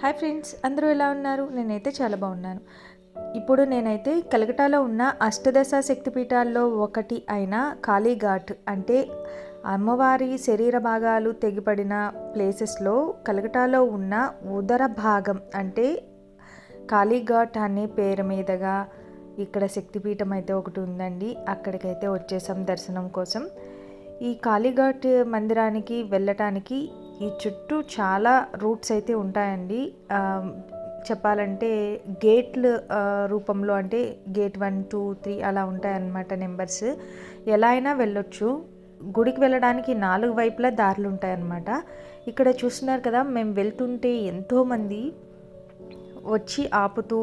Hi friends అందరూ ఎలా ఉన్నారు? నేనైతే చాలా బాగున్నాను. ఇప్పుడు నేనైతే కలకటాలో ఉన్న అష్టదశ శక్తిపీఠాల్లో ఒకటి అయిన కాళీఘాట్ అంటే అమ్మవారి శరీర భాగాలు తెగిపడిన ప్లేసెస్లో కలకటాలో ఉన్న ఉదర భాగం అంటే కాళీఘాట్ అనే పేరు మీదుగా ఇక్కడ శక్తిపీఠం అయితే ఒకటి ఉందండి. అక్కడికైతే వచ్చేసాం దర్శనం కోసం. ఈ కాళీఘాట్ మందిరానికి వెళ్ళటానికి ఈ చుట్టూ చాలా రూట్స్ అయితే ఉంటాయండి. చెప్పాలంటే గేట్లు రూపంలో అంటే గేట్ వన్ టూ త్రీ అలా ఉంటాయన్నమాట నెంబర్స్. ఎలా అయినా వెళ్ళొచ్చు. గుడికి వెళ్ళడానికి నాలుగు వైపులా దారులు ఉంటాయన్నమాట. ఇక్కడ చూస్తున్నారు కదా మేము వెళ్తుంటే ఎంతోమంది వచ్చి ఆపుతూ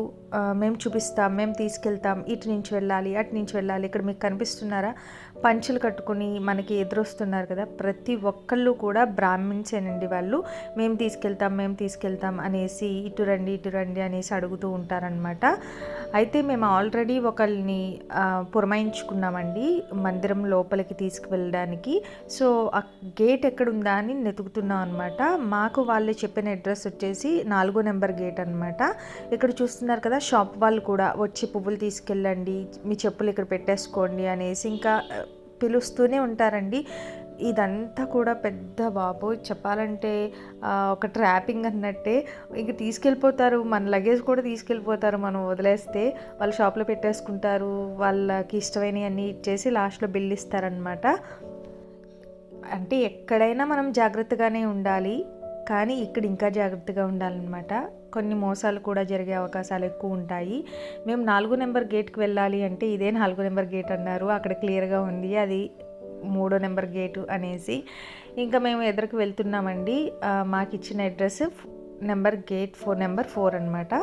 మేము చూపిస్తాం మేము తీసుకెళ్తాం ఇటు నుంచి వెళ్ళాలి అటు నుంచి వెళ్ళాలి ఇక్కడ మీకు కనిపిస్తున్నారా? పంచులు కట్టుకొని మనకి ఎదురొస్తున్నారు కదా ప్రతి ఒక్కళ్ళు కూడా బ్రాహ్మిన్సేనండి వాళ్ళు. మేము తీసుకెళ్తాం మేము తీసుకెళ్తాం అనేసి ఇటు రండి ఇటు రండి అనేసి అడుగుతూ ఉంటారనమాట అయితే మేము ఆల్రెడీ ఒకళ్ళని పురమాయించుకున్నామండి మందిరం లోపలికి తీసుకువెళ్ళడానికి. సో ఆ గేట్ ఎక్కడుందా అని వెతుకుతున్నాం అనమాట మాకు వాళ్ళు చెప్పిన అడ్రస్ వచ్చేసి నాలుగో నెంబర్ గేట్ అనమాట ఇక్కడ చూస్తున్నారు కదా షాప్ వాళ్ళు కూడా వచ్చి పువ్వులు తీసుకెళ్ళండి మీ చెప్పులు ఇక్కడ పెట్టేసుకోండి అనేసి ఇంకా పిలుస్తూనే ఉంటారండి. ఇదంతా కూడా పెద్ద బాబు చెప్పాలంటే ఒక ట్రాపింగ్ అన్నట్టే. ఇంక తీసుకెళ్ళిపోతారు మన లగేజ్ కూడా తీసుకెళ్ళిపోతారు మనం వదిలేస్తే. వాళ్ళు షాప్లో పెట్టేసుకుంటారు వాళ్ళకి ఇష్టమైనవి అన్నీ ఇచ్చేసి లాస్ట్లో బిల్ ఇస్తారనమాట అంటే ఎక్కడైనా మనం జాగ్రత్తగానే ఉండాలి కానీ ఇక్కడ ఇంకా జాగ్రత్తగా ఉండాలన్నమాట. కొన్ని మోసాలు కూడా జరిగే అవకాశాలు ఎక్కువ ఉంటాయి. మేము నాలుగో నెంబర్ గేట్కి వెళ్ళాలి అంటే ఇదే నాలుగు నెంబర్ గేట్ అన్నారు. అక్కడ క్లియర్గా ఉంది. అది మూడో నెంబర్ గేటు అనేసి. ఇంకా మేము ఎదురుకు వెళ్తున్నామండి. మాకు ఇచ్చిన address number gate four number four అనమాట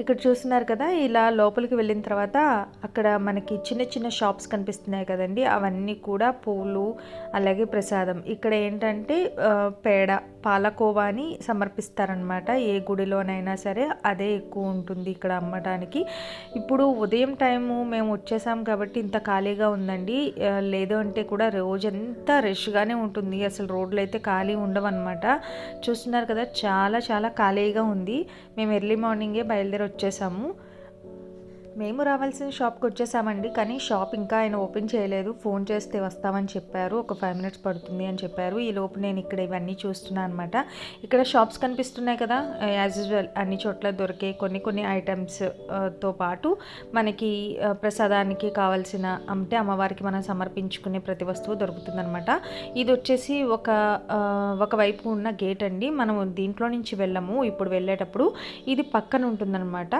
ఇక్కడ చూస్తున్నారు కదా ఇలా లోపలికి వెళ్ళిన తర్వాత అక్కడ మనకి చిన్న చిన్న షాప్స్ కనిపిస్తున్నాయి కదండి. అవన్నీ కూడా పూలు అలాగే ప్రసాదం. ఇక్కడ ఏంటంటే పేడ పాలకోవాని సమర్పిస్తారనమాట ఏ గుడిలోనైనా సరే అదే ఎక్కువ ఉంటుంది ఇక్కడ అమ్మటానికి. ఇప్పుడు ఉదయం టైము మేము వచ్చేసాం కాబట్టి ఇంత ఖాళీగా ఉందండి. లేదు అంటే కూడా రోజంతా రష్గానే ఉంటుంది. అసలు రోడ్లు అయితే ఖాళీ ఉండవన్నమాట. చూస్తున్నారు కదా చాలా చాలా ఖాళీగా ఉంది. మేము ఎర్లీ మార్నింగే బయలుదేరి వచ్చేసాము. మేము రావాల్సిన షాప్కి వచ్చేసామండి. కానీ షాప్ ఇంకా ఆయన ఓపెన్ చేయలేదు. ఫోన్ చేస్తే వస్తామని చెప్పారు. ఒక ఫైవ్ మినిట్స్ పడుతుంది అని చెప్పారు. ఈ లోపు నేను ఇక్కడ ఇవన్నీ చూస్తున్నాను అనమాట ఇక్కడ షాప్స్ కనిపిస్తున్నాయి కదా. యాజ్ యూజువల్ అన్ని చోట్ల దొరికే కొన్ని కొన్ని ఐటమ్స్తో పాటు మనకి ప్రసాదానికి కావాల్సిన అంటే అమ్మవారికి మనం సమర్పించుకునే ప్రతి వస్తువు దొరుకుతుందనమాట ఇది వచ్చేసి ఒక ఒకవైపు ఒక వైపు ఉన్న గేట్ అండి. మనం దీంట్లో నుంచి వెళ్ళము. ఇప్పుడు వెళ్ళేటప్పుడు ఇది పక్కన ఉంటుందన్నమాట.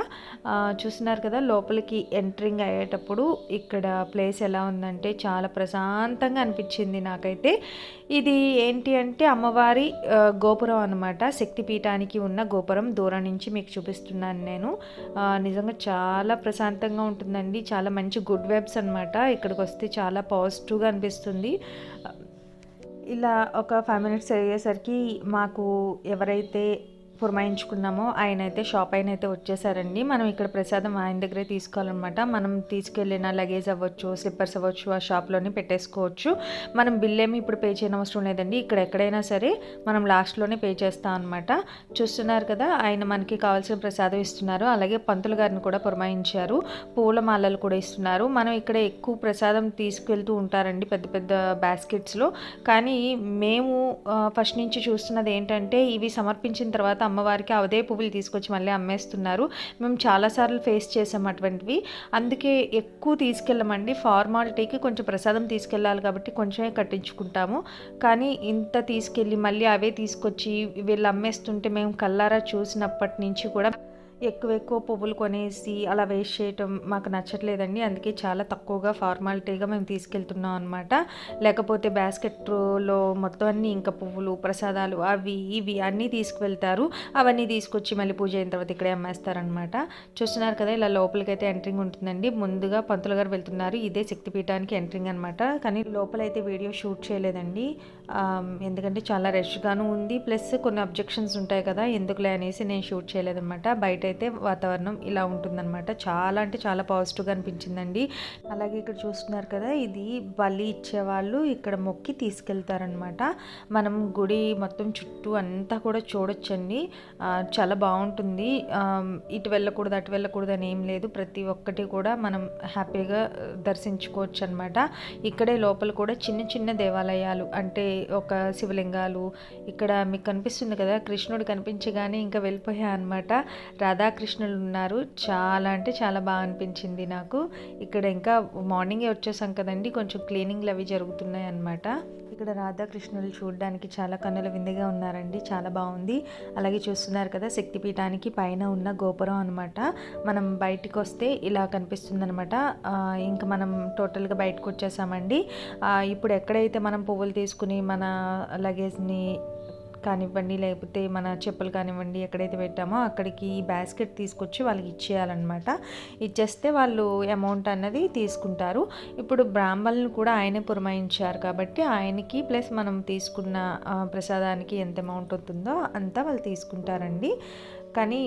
చూస్తున్నారు కదా లోపలికి ఎంట్రింగ్ అయ్యేటప్పుడు ఇక్కడ ప్లేస్ ఎలా ఉందంటే చాలా ప్రశాంతంగా అనిపించింది నాకైతే. ఇది ఏంటి అంటే అమ్మవారి గోపురం అనమాట శక్తిపీఠానికి ఉన్న గోపురం దూరం నుంచి మీకు చూపిస్తున్నాను నేను. నిజంగా చాలా ప్రశాంతంగా ఉంటుందండి. చాలా మంచి గుడ్ వైబ్స్ అనమాట ఇక్కడికి వస్తే చాలా పాజిటివ్గా అనిపిస్తుంది. ఇలా ఒక ఫైవ్ మినిట్స్ అయ్యేసరికి మాకు ఎవరైతే పురమాయించుకున్నామో ఆయన అయితే షాప్ ఆయన అయితే వచ్చేసారండి. మనం ఇక్కడ ప్రసాదం ఆయన దగ్గరే తీసుకోవాలన్నమాట. మనం తీసుకెళ్ళిన లగేజ్ అవ్వచ్చు స్లిప్పర్స్ అవ్వచ్చు ఆ షాప్లోనే పెట్టేసుకోవచ్చు. మనం బిల్ ఏమి ఇప్పుడు పే చేయన అవసరం లేదండి. ఇక్కడ ఎక్కడైనా సరే మనం లాస్ట్లోనే పే చేస్తాం అనమాట చూస్తున్నారు కదా ఆయన మనకి కావాల్సిన ప్రసాదం ఇస్తున్నారు. అలాగే పంతులు గారిని కూడా పురమాయించారు. పూల మాలలు కూడా ఇస్తున్నారు. మనం ఇక్కడ ఎక్కువ ప్రసాదం తీసుకెళ్తూ ఉంటారండి పెద్ద పెద్ద బాస్కెట్స్లో కానీ మేము ఫస్ట్ నుంచి చూస్తున్నది ఏంటంటే ఇవి సమర్పించిన తర్వాత అమ్మవారికి అదే పువ్వులు తీసుకొచ్చి మళ్ళీ అమ్మేస్తున్నారు. మేము చాలాసార్లు ఫేస్ చేసాం అటువంటివి. అందుకే ఎక్కువ తీసుకెళ్ళమండి. ఫార్మాలిటీకి కొంచెం ప్రసాదం తీసుకెళ్ళాలి కాబట్టి కొంచెమే కట్టించుకుంటాము. కానీ ఇంత తీసుకెళ్ళి మళ్ళీ అవే తీసుకొచ్చి వీళ్ళు అమ్మేస్తుంటే మేము కల్లారా చూసినప్పటి నుంచి కూడా ఎక్కువ ఎక్కువ పువ్వులు కొనేసి అలా వేస్ట్ చేయటం మాకు నచ్చట్లేదండి. అందుకే చాలా తక్కువగా ఫార్మాలిటీగా మేము తీసుకెళ్తున్నాం అనమాట లేకపోతే బ్యాస్కెట్లో మొత్తం అన్ని ఇంకా పువ్వులు ప్రసాదాలు అవి ఇవి అన్నీ తీసుకువెళ్తారు. అవన్నీ తీసుకొచ్చి మళ్ళీ పూజ అయిన తర్వాత ఇక్కడే అమ్మేస్తారనమాట చూస్తున్నారు కదా ఇలా లోపలికైతే ఎంట్రింగ్ ఉంటుందండి. ముందుగా పంతులు గారు వెళ్తున్నారు. ఇదే శక్తిపీఠానికి ఎంట్రింగ్ అనమాట కానీ లోపలైతే వీడియో షూట్ చేయలేదండి. ఎందుకంటే చాలా రష్గాను ఉంది. ప్లస్ కొన్ని అబ్జెక్షన్స్ ఉంటాయి కదా ఎందుకులే అనేసి నేను షూట్ చేయలేదన్నమాట. బయట అయితే వాతావరణం ఇలా ఉంటుందన్నమాట. చాలా అంటే చాలా పాజిటివ్గా అనిపించిందండి. అలాగే ఇక్కడ చూస్తున్నారు కదా ఇది బలి ఇచ్చేవాళ్ళు ఇక్కడ మొక్కి తీసుకెళ్తారనమాట మనం గుడి మొత్తం చుట్టూ అంతా కూడా చూడొచ్చండి. చాలా బాగుంటుంది. ఇటు వెళ్ళకూడదు అటు వెళ్ళకూడదు అని ఏం లేదు. ప్రతి ఒక్కటి కూడా మనం హ్యాపీగా దర్శించుకోవచ్చు అనమాట ఇక్కడే లోపల కూడా చిన్న చిన్న దేవాలయాలు అంటే ఒక శివలింగాలు ఇక్కడ మీకు కనిపిస్తుంది కదా కృష్ణుడు కనిపించగానే ఇంకా వెళ్ళిపోయా అనమాట రాధాకృష్ణులు ఉన్నారు. చాలా అంటే చాలా బాగా అనిపించింది నాకు. ఇక్కడ ఇంకా మార్నింగే వచ్చేసాం కదండి. కొంచెం క్లీనింగ్లు అవి జరుగుతున్నాయి అన్నమాట. ఇక్కడ రాధాకృష్ణులు చూడడానికి చాలా కన్నుల విందుగా ఉన్నారండి. చాలా బాగుంది. అలాగే చూస్తున్నారు కదా శక్తిపీఠానికి పైన ఉన్న గోపురం అనమాట మనం బయటికి వస్తే ఇలా కనిపిస్తుంది అనమాట ఇంకా మనం టోటల్గా బయటకు వచ్చేసామండి. ఇప్పుడు ఎక్కడైతే మనం పువ్వులు తీసుకుని మన లగేజ్ని కానివ్వండి లేకపోతే మన చెప్పులు కానివ్వండి ఎక్కడైతే పెట్టామో అక్కడికి ఈ బాస్కెట్ తీసుకొచ్చి వాళ్ళకి ఇచ్చేయాలన్నమాట. ఇచ్చేస్తే వాళ్ళు అమౌంట్ అన్నది తీసుకుంటారు. ఇప్పుడు బ్రాహ్మణులు కూడా ఆయనే పురమాయించారు కాబట్టి ఆయనకి ప్లస్ మనం తీసుకున్న ప్రసాదానికి ఎంత అమౌంట్ అవుతుందో అంతా వాళ్ళు తీసుకుంటారండి. కానీ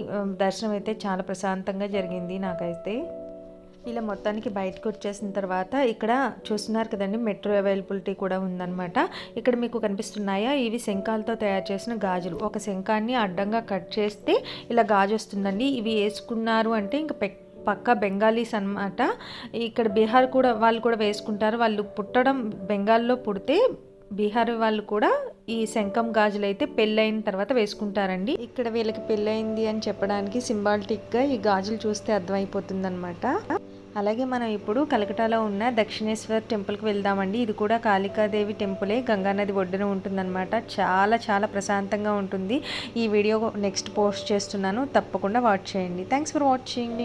దర్శనం అయితే చాలా ప్రశాంతంగా జరిగింది నాకైతే. ఇలా మొత్తానికి బయటకు వచ్చేసిన తర్వాత ఇక్కడ చూస్తున్నారు కదండి మెట్రో అవైలబిలిటీ కూడా ఉందన్నమాట. ఇక్కడ మీకు కనిపిస్తున్నాయా? ఇవి శంఖాలతో తయారు చేసిన గాజులు. ఒక శంఖాన్ని అడ్డంగా కట్ చేస్తే ఇలా గాజు వస్తుందండి. ఇవి వేసుకున్నారు అంటే ఇంకా పెక్ పక్క బెంగాలీస్ అన్నమాట ఇక్కడ బీహార్ కూడా వాళ్ళు కూడా వేసుకుంటారు. వాళ్ళు పుట్టడం బెంగాల్లో పుడితే బీహార్ వాళ్ళు కూడా ఈ శంఖం గాజులు అయితే పెళ్ళైన తర్వాత వేసుకుంటారండి. ఇక్కడ వీళ్ళకి పెళ్ళైంది అని చెప్పడానికి సింబాలిటిక్గా ఈ గాజులు చూస్తే అర్థమైపోతుంది అలాగే మనం ఇప్పుడు కలకటాలో ఉన్న దక్షిణేశ్వర్ టెంపుల్కి వెళ్దామండి. ఇది కూడా కాళికాదేవి టెంపులే. గంగానది ఒడ్డున ఉంటుందన్నమాట. చాలా చాలా ప్రశాంతంగా ఉంటుంది. ఈ వీడియో నెక్స్ట్ పోస్ట్ చేస్తున్నాను. తప్పకుండా వాచ్ చేయండి. Thanks for watching